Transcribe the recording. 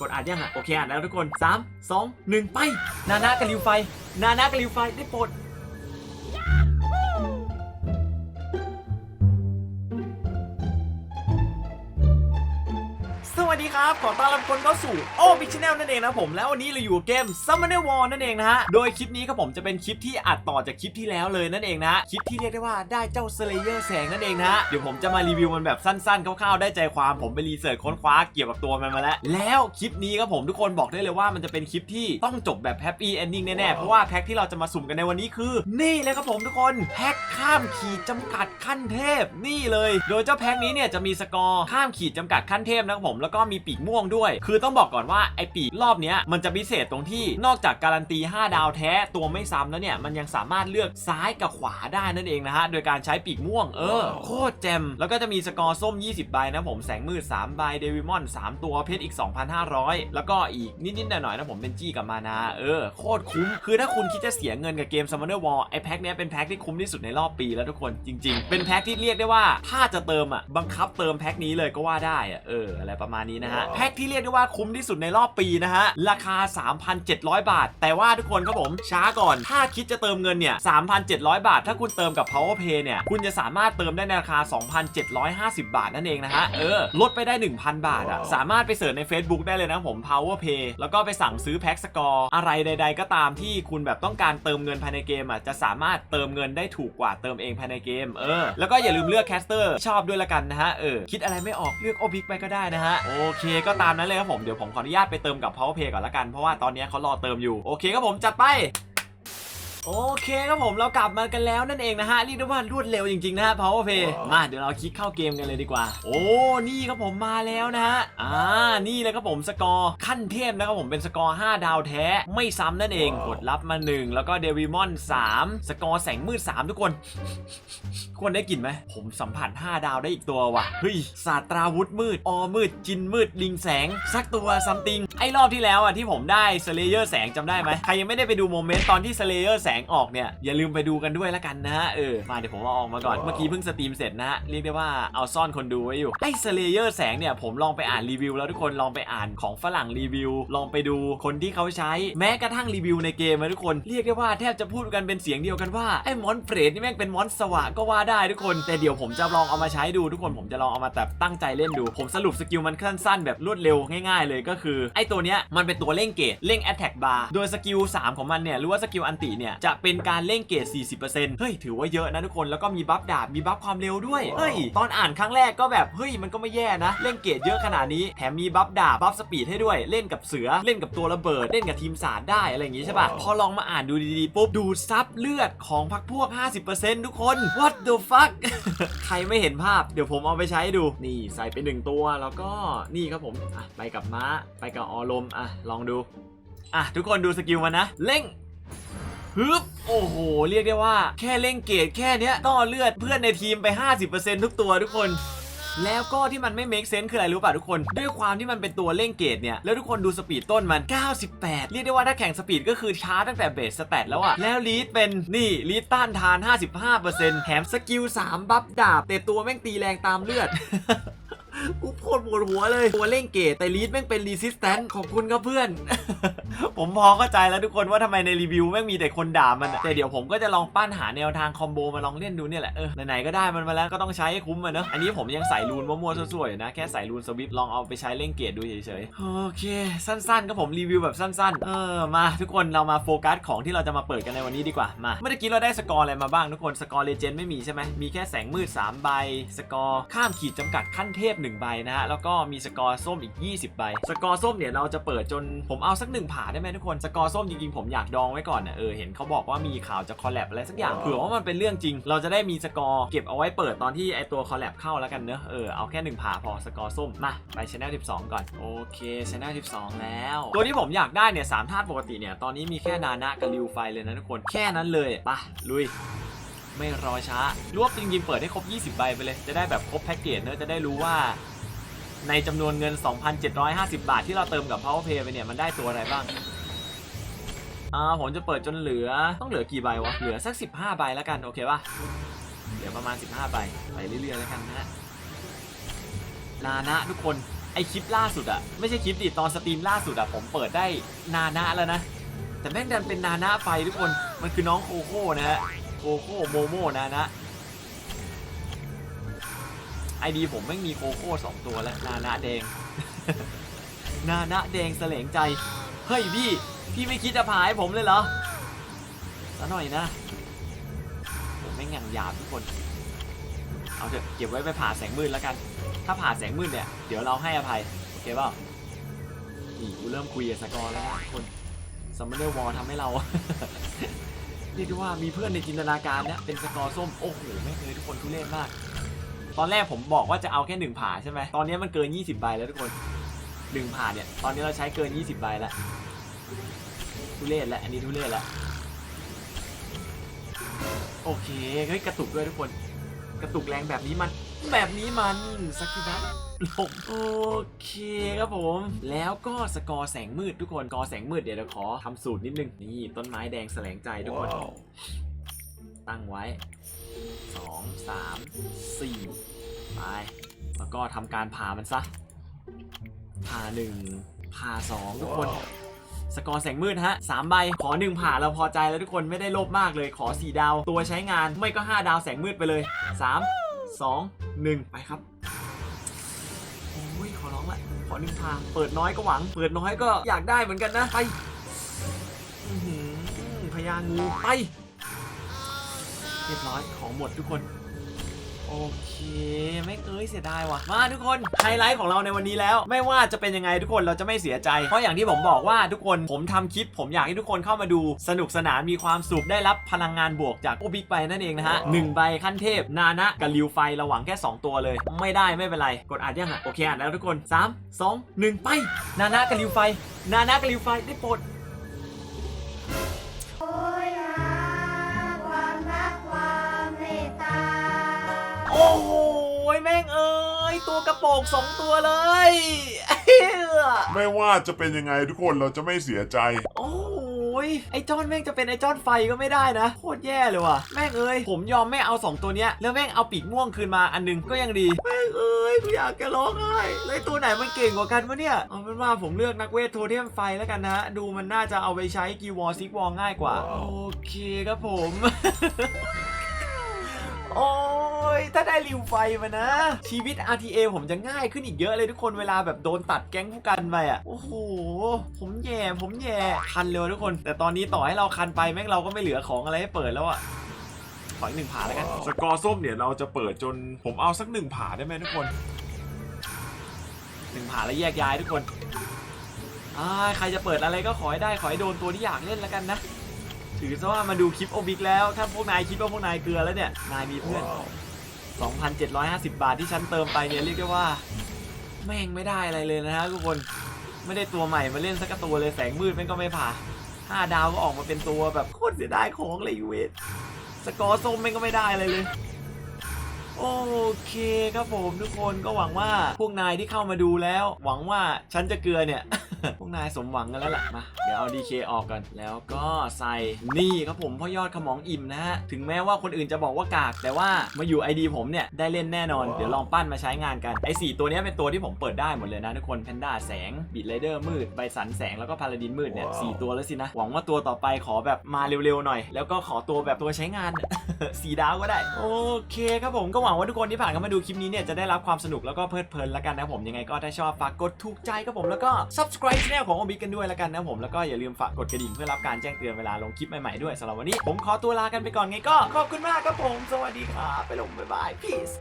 กดอ่านยังอะโอเคอ่านแล้วทุกคน 3 2 1 ไป นานากระลิวไฟ นานากระลิวไฟได้โปรด วัสดีครับ ขอต้อนรับทุกคนเข้าสู่โอ้บิชแนลนั่นเองนะผมแล้ววันนี้เราอยู่กับเกม Summoner War นั่นเองนะฮะ โดยคลิปนี้ครับผมจะเป็นคลิปที่อัดต่อจากคลิปที่แล้วเลยนั่นเองนะ คลิปที่เรียกได้ว่าได้เจ้า Slayer แสงนั่นเองนะฮะเดี๋ยวผมจะมารีวิวมันแบบสั้นๆคร่าวๆได้ใจความผมไปรีเสิร์ชค้นคว้าเกี่ยวกับตัวมันมาแล้ว แล้วคลิปนี้ครับผมทุกคนบอกได้เลยว่ามันจะเป็นคลิปที่ต้องจบแบบแฮปปี้เอนดิ้งแน่ๆเพราะว่าแพ็คที่เราจะมาสุ่มกันในวันนี้คือ นี่เลยครับผมทุกคนแพ็คข้ามขีดจำกัดขั้นเทพนี่เลย โดยเจ้าแพ็คนี้เนี่ยจะมีสกอร์ข้ามขีดจำกัดขั้นเทพนะครับผมแล้วก็มีปีกม่วงด้วย คือต้องบอกก่อนว่าไอปีกรอบเนี้ยมันจะพิเศษตรงที่นอกจากการันตี 5 ดาวแท้ตัวไม่ซ้ำแล้วเนี่ยมันยังสามารถเลือกซ้ายกับขวาได้นั่นเองนะฮะโดยการใช้ปีกม่วงเออโคตรแจมแล้วก็จะมีสกอร์ส้ม 20 ใบนะผมแสงมืด3ใบเดวิมอน 3 ตัวเพชรอีก 2,500 แล้วก็อีกนิดๆหน่อยๆนะผมเป็นจี้กับมานาเออโคตรคุ้ม คือถ้าคุณคิดจะเสียเงินกับเกม Summoner War ไอแพ็คเนี้ยเป็นแพ็คที่คุ้มที่สุดในรอบปีแล้วทุกคนจริง ๆ เป็นแพ็คที่เรียกได้ว่าถ้าจะเติมอะบังคับเติมแพ็คนี้เลยก็ว่าได้อะเอออะไรประมาณนี้นะฮะแพ็คที่เรียกได้ว่าคุ้มที่สุดในรอบปีนะฮะราคา 3,700 บาท แต่ว่าทุกคนครับผมช้าก่อน ถ้าคิดจะเติมเงินเนี่ย 3,700 บาท ถ้าคุณเติมกับ Power Pay เนี่ย คุณจะสามารถเติมได้ในราคา 2,750 บาทนั่นเองนะฮะ เออ ลดไปได้ 1,000 บาทอะสามารถไปเสิร์ชใน Facebook ได้เลยนะผม Power Pay แล้วก็ไปสั่งซื้อแพ็คสกอร์อะไรใด ๆ ก็ตามที่คุณแบบต้องการเติมเงินภายในเกมอะจะสามารถเติมเงินได้ถูกกว่าเติมเองภายในเกม เออ แล้วก็อย่าลืมเลือกแคสเตอร์ชอบด้วยละกันนะฮะ เออ คิดอะไรไม่ออกเลือกโอบิกไปก็ได้นะฮะ โอโอเคก็ตามนั้นเลยครับผม เดี๋ยวผมขออนุญาตไปเติมกับ Power Play ก่อนละกัน เพราะว่าตอนนี้เขารอเติมอยู่ โอเคครับผมจัดไป โอเคครับผมเรากลับมากันแล้วนั่นเองนะฮะเรียกได้ว่ารวดเร็วจริงๆนะฮะ Power Play มาเดี๋ยวเราคลิกเข้าเกมกันเลยดีกว่า โอ้นี่ครับผมมาแล้วนะฮะอ่านี่เลยครับผมสกอร์ขั้นเทพนะครับผมเป็นสกอร์ 5 ดาวแท้ไม่ซ้ำนั่นเองกดรับมา 1 แล้วก็เดวิมอน 3 สกอร์แสงมืด 3 ทุกคนคนได้กลิ่นไหม ผมสัมผัส 5 ดาวได้อีกตัวว่ะ เฮ้ยศาสตราวุธมืด ออมืด จินมืด ลิงแสง สักตัวซัมติง ไอ้รอบที่แล้วอะที่ผมได้สเลเยอร์แสงจำได้ไหม ใครยังไม่ได้ไปดูโมเมนต์ตอนที่สเลเยอร์แสงออกเนี่ยอย่าลืมไปดูกันด้วยละกันนะฮะเออมาเดี๋ยวผมเอาออกมาก่อนเมื่อกี้เพิ่งสตรีมเสร็จนะฮะเรียกได้ว่าเอาซ่อนคนดูไว้อยู่ไอ้สเลเยอร์แสงเนี่ยผมลองไปอ่านรีวิวแล้วทุกคนลองไปอ่านของฝรั่งรีวิว ลองไปดูคนที่เขาใช้แม้กระทั่งรีวิวในเกมนะทุกคนเรียกได้ว่าแทบจะพูดกันเป็นเสียงเดียวกันว่าไอ้มอนเฟรดนี่แม่งเป็นมอนสวะก็ว่าได้ทุกคน แต่เดี๋ยวผมจะลองเอามาใช้ดูทุกคนผมจะลองเอามาแบบตั้งใจเล่นดู ผมสรุปสกิลมันสั้นๆแบบรวดเร็วง่ายๆ เลยก็คือไอ้ตัวเนี้ยมันเป็นตัวเร่งเกรดเร่ง Attack Bar โดยสกิล3ของมันเนี่ยหรือว่าสกิลอันติเนี่ยจะเป็นการเร่งเกรด40%เฮ้ยถือว่าเยอะนะทุกคนแล้วก็มีบัฟดาบมีบัฟความเร็วด้วยเฮ้ยตอนอ่านครั้งแรกก็แบบเฮ้ยมันก็ไม่แย่นะเร่งเกรดเยอะขนาดนี้แถมมีบัฟดาบบัฟสปีดให้ด้วยเล่นกับเสือเล่นกับตัวระเบิดเล่นกับทีมสาดได้อะไรอย่างงี้ใช่ปะพอลองมาอ่านดูดีๆปุ๊บดูดซับเลือดของพักพวก 50%ทุกคน what the fuck ใครไม่เห็นภาพเดี๋ยวผมเอาไปใช้ดูนี่ใส่ไปหนึ่งตัวแล้วก็นี่ครับผมอะไปกับม้า ไปกับออลมอะลองดูอะทุกคนดูสกิลมันนะเร่ง ฮึบโอ้โห เรียกได้ว่าแค่เร่งเกรดแค่เนี้ยก็เลือดเพื่อนในทีมไป 50%ทุกตัวทุกคน แล้วก็ที่มันไม่ make sense คืออะไรรู้ป่ะทุกคน ด้วยความที่มันเป็นตัวเร่งเกรดเนี่ย แล้วทุกคนดูสปีดต้นมัน 98 เรียกได้ว่าถ้าแข่งสปีดก็คือช้าตั้งแต่เบสสแตทแล้วอะแล้วลีดเป็นนี่ลีดต้านทาน 55%แถมสกิล 3 บัฟดาบ แต่ตัวแม่งตีแรงตามเลือด กูโคตรปวดหัวเลยตัวเร่งเกตแต่ลีดแม่งเป็นรีสิสแตนขอบคุณครับเพื่อน ผมพอเข้าใจแล้วทุกคนว่าทำไมในรีวิวแม่งมีแต่คนด่ามันอะแต่เดี๋ยวผมก็จะลองปั้นหาแนวทางคอมโบมาลองเล่นดูเนี่ยแหละเออไหนๆก็ได้มันมาแล้วก็ต้องใช้ให้คุ้มอะเนอะอันนี้ผมยังใส่รูนมั่วๆสวยๆอยู่นะแค่ใส่รูนสวิปลองเอาไปใช้เล่นเกตดูเฉยๆโอเค สั้นๆก็ผมรีวิวแบบสั้นๆ เออมาทุกคนเรามาโฟกัสของที่เราจะมาเปิดกันในวันนี้ดีกว่ามาเมื่อกี้เราได้สกอร์อะไรมาบ้างทุกคนสกอร์เลเจนด์ไม่มีใช่ไหมมีแค่แสงมืด3ใบสกอร์ข้ามขีดจำกัดขั้นเทพ1ใบนะฮะ แล้วก็มีสกอร์ส้มอีก 20 ใบ สกอร์ส้มเนี่ยเราจะเปิดจนผมเอาสักหนึ่งผ่าได้ไหมทุกคน สกอร์ส้มจริงๆผมอยากดองไว้ก่อนนะเออเห็นเขาบอกว่ามีข่าวจะคอลแลบอะไรสักอย่างเผื่อว่ามันเป็นเรื่องจริง เราจะได้มีสกอร์เก็บเอาไว้เปิดตอนที่ไอตัวคอลแลบเข้าแล้วกันเนอะเออเอาแค่หนึ่งผ่าพอสกอร์ส้มมาไปชแนล12 ก่อนโอเคชแนล12 แล้ว ตัวที่ผมอยากได้เนี่ยสามธาตุปกติเนี่ยตอนนี้มีแค่นานะกับริวไฟเลยนะทุกคนแค่นั้นเลยไปะลุย ไม่รอช้ารวบจริงๆเปิดให้ครบ 20 ใบไปเลย จะได้แบบครบแพ็กเกจเนอะจะได้รู้ว่า ในจำนวนเงิน 2,750 บาทที่เราเติมกับ Power Pay ไปเนี่ย มันได้ตัวอะไรบ้างอ่าผมจะเปิดจนเหลือต้องเหลือกี่ใบวะ เหลือสัก 15 ใบแล้วกัน โอเคป่ะเหลือประมาณ 15 ใบ ไปเรื่อยๆแล้วกันนะฮะนานะทุกคนไอคลิปล่าสุดอะไม่ใช่คลิปดิตอนสตรีมล่าสุดอะผมเปิดได้นานะแล้วนะ แต่แม่งดันเป็นนานะไฟทุกคนมันคือน้องโคโค่นะฮะ โคโค่โมโมนานะไอดีผมไม่มีโคโค่สองตัวแล้วนานะแดง นานะแดงแสลงใจ เฮ้ยพี่ พี่ไม่คิดจะพาให้ผมเลยเหรอซะหน่อยนะผมไม่งอย่างหยาบทุกคน เอาเถอะเก็บไว้ไปผ่าแสงมืดแล้วกัน ถ้าผ่าแสงมืดเนี่ย เดี๋ยวเราให้อภัย โอเคเปล่านี่กูเริ่มคุยกับสกอร์แล้วนะคนซัมเมอร์วอลทำให้เรา รียกได้ว่ามีเพื่อนในจินตนาการเนี่ยเป็นสกอร์ส้ม โอ้โหไม่เคยทุกคนทุเรศมาก ตอนแรกผมบอกว่าจะเอาแค่หนึ่งผ่าใช่ไหมตอนนี้มันเกิน 20 ใบแล้วทุกคนหนึ่งผ่าเนี่ย ตอนนี้เราใช้เกิน 20 ใบแล้วทุเรศแล้วอันนี้ทุเรศแล้วโอเคเฮ้ยกระตุกด้วยทุกคน กระตุกแรงแบบนี้มัน แบบนี้มันสักทีนะลงโอเคครับผม แล้วก็สกอร์แสงมืดทุกคนสกอร์แสงมืดเดี๋ยวเราขอทำสูตรนิดนึง นี่ต้นไม้แดงแสลงใจทุกคน ตั้งไว้ 2 3 4 ไป แล้วก็ทำการผ่ามันซะ ผ่า1ผ่า2ทุกคน สกอร์แสงมืดฮะสามใบ ขอหนึ่งผ่าเราพอใจแล้วทุกคนไม่ได้โลภมากเลย ขอ4ดาว ตัวใช้งานไม่ก็5ดาวแสงมืดไปเลย3 2 1 ไปครับโอ้ยขอร้องละขอหนึ่งทาง เปิดน้อยก็หวัง เปิดน้อยก็อยากได้เหมือนกันนะ ไปพญางูไป เรียบร้อยของหมดทุกคน โอเค ไม่เอ้ยเสียดายว่ะ มาทุกคนไฮไลท์ของเราในวันนี้แล้ว ไม่ว่าจะเป็นยังไงทุกคนเราจะไม่เสียใจ เพราะอย่างที่ผมบอกว่าทุกคนผมทำคลิป ผมอยากให้ทุกคนเข้ามาดูสนุกสนานมีความสุขได้รับพลังงานบวกจากโอบิกไปนั่นเองนะฮะหนึ่งใบขั้นเทพ นานะกับริวไฟเราหวังแค่ 2 ตัวเลย ไม่ได้ไม่เป็นไร กดอ่านยังอะโอเคอ่านแล้วทุกคน 3 2 1 ไป นานะกับริวไฟ นานะกับริวไฟได้โปรด อ้โหแม่งเอ้ยตัวกระโปรงสองตัวเลยเหี้ยไม่ว่าจะเป็นยังไงทุกคนเราจะไม่เสียใจ โอ้ยไอ้จอนแม่งจะเป็นไอ้จอนไฟก็ไม่ได้นะโคตรแย่เลยว่ะแม่งเอ้ยผมยอมไม่เอา 2 ตัวเนี้ยแล้วแม่งเอาปีกม่วงคืนมาอันหนึงก็ยังดีแม่งเอ้ยกูอยากจะร้องไห้แล้วไอ้ตัวไหนมันเก่งกว่ากันวะเนี่ยเอาเป็นว่าผมเลือกนักเวทโทเทมไฟแล้วกันนะฮะดูมันน่าจะเอาไปใช้กีวอลซิกวอลง่ายกว่า โอเคครับผม โอ้ยถ้าได้ริวไฟมานะ ชีวิต RTA ผมจะง่ายขึ้นอีกเยอะเลยทุกคนเวลาแบบโดนตัดแก๊งผู้กันไปอะ โอ้โห ผมแย่ ผมแย่ คันเลยว่ะทุกคน แต่ตอนนี้ต่อให้เราคันไปแม่งเราก็ไม่เหลือของอะไรให้เปิดแล้วอะขออีกหนึ่งผ่าแล้วกัน สกอร์ส้มเนี่ยเราจะเปิดจนผมเอาสักหนึ่งผ่าได้ไหมทุกคนหนึ่งผ่าแล้วแยกย้ายทุกคนอ่าใครจะเปิดอะไรก็ขอให้ได้ขอให้โดนตัวที่อยากเล่นแล้วกันนะ ถือซะว่ามาดูคลิปโอบิกแล้ว ถ้าพวกนายคิดว่าพวกนายเกลือแล้วเนี่ย นายมีเพื่อน 2,750 บาทที่ฉันเติมไปเนี่ยเรียกได้ว่า แม่งไม่ได้อะไรเลยนะฮะทุกคนไม่ได้ตัวใหม่มาเล่นสักตัวเลยแสงมืดแม่งก็ไม่ผ่า5ดาวก็ออกมาเป็นตัวแบบโคตรเสียดายของเลยยูเวสสกอร์ส้มแม่งก็ไม่ได้อะไรเลย โอเคครับผมทุกคนก็หวังว่าพวกนายที่เข้ามาดูแล้ว หวังว่าฉันจะเกลือเนี่ย พวกนายสมหวังกันแล้วล่ะมาเดี๋ยวเอา DK ออกกันแล้วก็ใส่นี่ครับผมพ่อยอดขมองอิ่มนะฮะถึงแม้ว่าคนอื่นจะบอกว่ากาก แต่ว่ามาอยู่ ID ผมเนี่ยได้เล่นแน่นอน เดี๋ยวลองปั้นมาใช้งานกันไอ้สี่ตัวเนี้ยเป็นตัวที่ผมเปิดได้หมดเลยนะทุกคนแพนด้าแสงบีดไรเดอร์มืดไบสันแสงแล้วก็พาราดินมืดเนี่ยสี่ตัวแล้วสินะหวังว่าตัวต่อไปขอแบบมาเร็วๆหน่อย แล้วก็ขอตัวแบบตัวใช้งานสี่ดาวก็ได้โอเคครับผมก็หวังว่าทุกคนที่ผ่านเข้ามาดูคลิปนี้เนี่ยจะได้รับความสนุกแล้วก็เพลิดเพลินแล้วกันนะผมยังไงก็ถ้าชอบฝากกดถูกใจครับผมแล้วก็ subscribe channel ของออบิกันด้วยแล้วกันนะผมแล้วก็อย่าลืมฝากกดกระดิ่งเพื่อรับการแจ้งเตือนเวลาลงคลิปใหม่ๆด้วยสำหรับวันนี้ผมขอตัวลากันไปก่อนไงก็ขอบคุณมากครับผม สวัสดีครับไปลงบ๊ายบาย peace